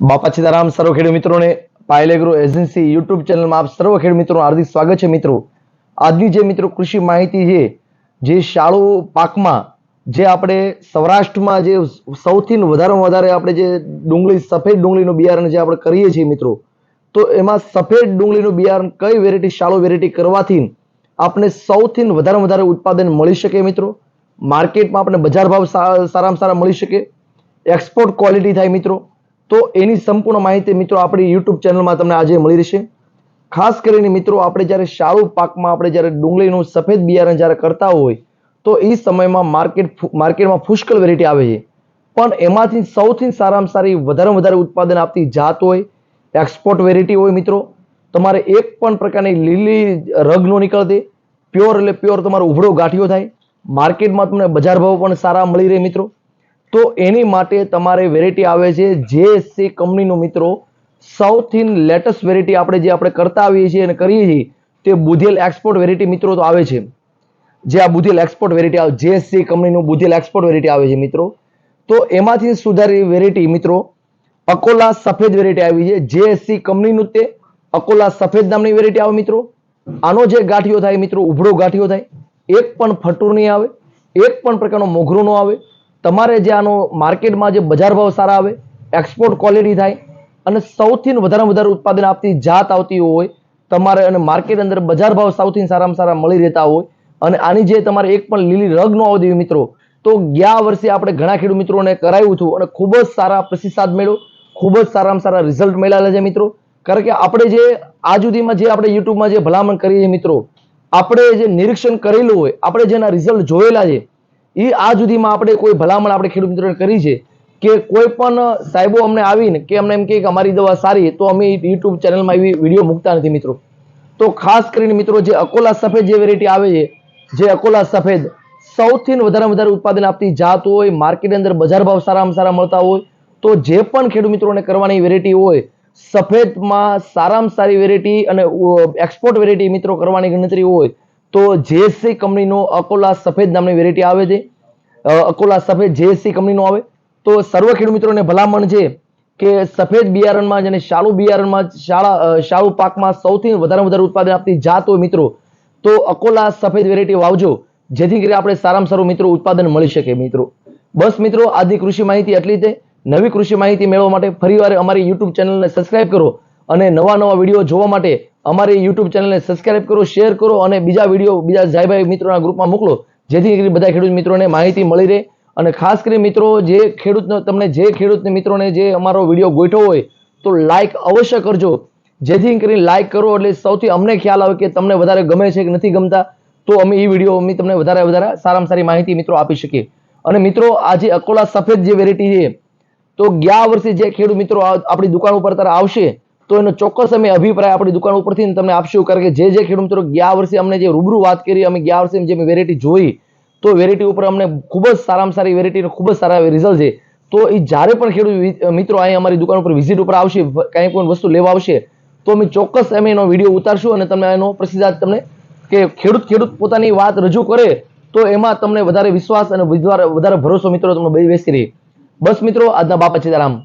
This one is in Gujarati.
બાપા સીતારામ સર્વ ખેડૂત મિત્રોને પાયલ એગ્રો એજન્સી યુટ્યુબ ચેનલમાં આપ સર્વ ખેડૂત મિત્રોનું હાર્દિક સ્વાગત છે મિત્રો. આજની જે મિત્રો કૃષિ માહિતી છે, જે શાળો પાકમાં, જે આપણે સૌરાષ્ટ્રમાં જે સૌથી વધારેમાં વધારે આપણે જે ડુંગળી, સફેદ ડુંગળીનું બિયારણ જે આપણે કરીએ છીએ મિત્રો, તો એમાં સફેદ ડુંગળીનું બિયારણ કઈ વેરાયટી શાળો વેરાયટી કરવાથી આપણે સૌથી વધારેમાં વધારે ઉત્પાદન મળી શકે મિત્રો? માર્કેટમાં આપણે બજાર ભાવ સારામાં સારા મળી શકે? એક્સપોર્ટ ક્વોલિટી થાય મિત્રો? તો એની સંપૂર્ણ માહિતી મિત્રો આપણી યુટ્યુબ ચેનલમાં તમને આજે મળી રહેશે. ખાસ કરીને મિત્રો આપણે જ્યારે શાળુ પાકમાં આપણે જ્યારે ડુંગળીનું સફેદ બિયારણ જ્યારે કરતા હોય, તો એ સમયમાં માર્કેટ માર્કેટમાં પુષ્કળ વેરાયટી આવે છે. પણ એમાંથી સૌથી સારામાં સારી વધારેમાં વધારે ઉત્પાદન આપતી જાત હોય એક્સપોર્ટ વેરાયટી હોય મિત્રો, તમારે એક પણ પ્રકારની લીલી રગ ન નીકળતી પ્યોર એટલે પ્યોર તમારો ઉભરો ગાંઠિયો થાય. માર્કેટમાં તમને બજાર ભાવ પણ સારા મળી રહે મિત્રો. તો એની માટે તમારે વેરાયટી આવે છે. જેએસસી કંપનીનો મિત્રો, સૌથી લેટેસ્ટ વેરાયટી આપણે જે આપણે કરતા આવીએ છીએ અને કરીએ છીએ, તે બુધેલ એક્સપોર્ટ વેરાયટી મિત્રો તો આવે છે. જે આ બુધેલ એક્સપોર્ટ વેરાયટી આવે જેએસસી કંપનીનું બુધેલ એક્સપોર્ટ વેરાયટી આવે છે મિત્રો. તો એમાંથી સુધારી વેરાયટી મિત્રો, અકોલા સફેદ વેરાયટી આવી છે. જેએસસી કંપનીનું તે અકોલા સફેદ નામની વેરાયટી આવે મિત્રો. આનો જે ગાંઠિયો થાય મિત્રો ઉભરો ગાંઠિયો થાય, એક પણ ફટુર નહીં આવે, એક પણ પ્રકારનો મોઘરો ન આવે. તમારે જે આનો માર્કેટમાં જે બજાર ભાવ સારા આવે એક્સપોર્ટ ક્વોલિટી થાય અને સૌથી વધારે વધારે ઉત્પાદન આપતી જાત આવતી હોય, તમારે અને માર્કેટ અંદર બજાર ભાવ સૌથી સારામાં સારા મળી રહેતા હોય અને આની જે તમારે એક પણ લીલી રગ ન આવતી દેવી મિત્રો, તો ગયા વર્ષે આપણે ઘણા ખેડૂત મિત્રોને કરાવ્યું હતું અને ખૂબ જ સારા પ્રતિસાદ મળ્યો, ખૂબ જ સારામાં સારા રિઝલ્ટ મળ્યા છે મિત્રો. કારણ કે આપણે જે આજ સુધીમાં જે આપણે યુટ્યુબમાં જે ભલામણ કરીએ છીએ મિત્રો, આપણે જે નિરીક્ષણ કરેલું હોય, આપણે જેના રિઝલ્ટ જોયેલા છે એ આ સુધીમાં આપણે કોઈ ભલામણ આપણે ખેડૂત મિત્રોને કરી છે કે કોઈ પણ સાહેબો અમને આવીને કે અમને એમ કે અમારી દવા સારી તો અમે યુટ્યુબ ચેનલમાં એવી વીડિયો મૂકતા નથી મિત્રો. તો ખાસ કરીને મિત્રો જે અકોલા સફેદ જે વેરાયટી આવે છે, જે અકોલા સફેદ, સૌથી વધારે વધારે ઉત્પાદન આપતી જાત હોય માર્કેટ અંદર બજાર ભાવ સારામાં સારા મળતા હોય, તો જે પણ ખેડૂત મિત્રોને કરવાની વેરાયટી હોય, સફેદમાં સારામાં સારી વેરાયટી અને એક્સપોર્ટ વેરાયટી મિત્રો કરવાની ગણતરી હોય તો જેએસસી કંપનીનો અકોલા સફેદ નામની વેરાયટી આવે છે. અકોલા સફેદ જેએસસી કંપનીનો આવે. તો સર્વ ખેડૂત મિત્રોને ભલામણ છે કે સફેદ બિયારણમાં અને શાળુ બિયારણમાં શાળા શાળુ પાકમાં સૌથી વધારે વધારે ઉત્પાદન આપતી જાત હોય મિત્રો, તો અકોલા સફેદ વેરાયટી વાવજો. જેથી કરી આપણે સારામાં સારું મિત્રો ઉત્પાદન મળી શકે મિત્રો. બસ મિત્રો, આજની કૃષિ માહિતી એટલી છે. નવી કૃષિ માહિતી મેળવવા માટે ફરીવાર અમારી યુટ્યુબ ચેનલને સબસ્ક્રાઇબ કરો અને નવા નવા વીડિયો જોવા માટે અમારી યુટ્યુબ ચેનલને સબસ્ક્રાઇબ કરો શેર કરો અને બીજા વીડિયો બીજા જાયભાઈ મિત્રોના ગ્રુપમાં મોકલો. જેથી કરી બધા ખેડૂત મિત્રોને માહિતી મળી રહે. અને ખાસ કરી મિત્રો, જે ખેડૂતનો, તમને જે ખેડૂત મિત્રોને જે અમારો વીડિયો ગોઠવો હોય, તો લાઇક અવશ્ય કરજો. જેથી કરીને લાઇક કરો એટલે સૌથી અમને ખ્યાલ આવે કે તમને વધારે ગમે છે કે નથી ગમતા, તો અમે એ વીડિયો અમે તમને વધારે વધારે સારામાં સારી માહિતી મિત્રો આપી શકીએ. અને મિત્રો, આજે અકોલા સફેદ જે વેરાયટી છે, તો ગયા વર્ષે જે ખેડૂત મિત્રો આપણી દુકાન ઉપર તારે આવશે તો એનો ચોક્કસ અમે અભિપ્રાય આપણી દુકાન ઉપરથી તમને આપશું કારણ કે જે જે ખેડૂત મિત્રો ગયા વર્ષે અમને જે રૂબરૂ વાત કરી અમે ગયા વર્ષે જે વેરાયટી જોઈ તો વેરાયટી ઉપર અમને ખૂબ જ સારામાં સારી વેરાયટીનો ખૂબ જ સારા રિઝલ્ટ છે તો એ જ્યારે પણ ખેડૂત મિત્રો અહીં અમારી દુકાન ઉપર વિઝિટ ઉપર આવશે કાંઈ પણ વસ્તુ લેવા આવશે તો અમે ચોક્કસ અમે એનો વીડિયો ઉતારશું અને તમને એનો પ્રતિસાદ તમને કે ખેડૂત ખેડૂત પોતાની વાત રજૂ કરે તો એમાં તમને વધારે વિશ્વાસ અને વધારે ભરોસો મિત્રો તમને બેસી રહે બસ મિત્રો આજના બાપા સીતારામ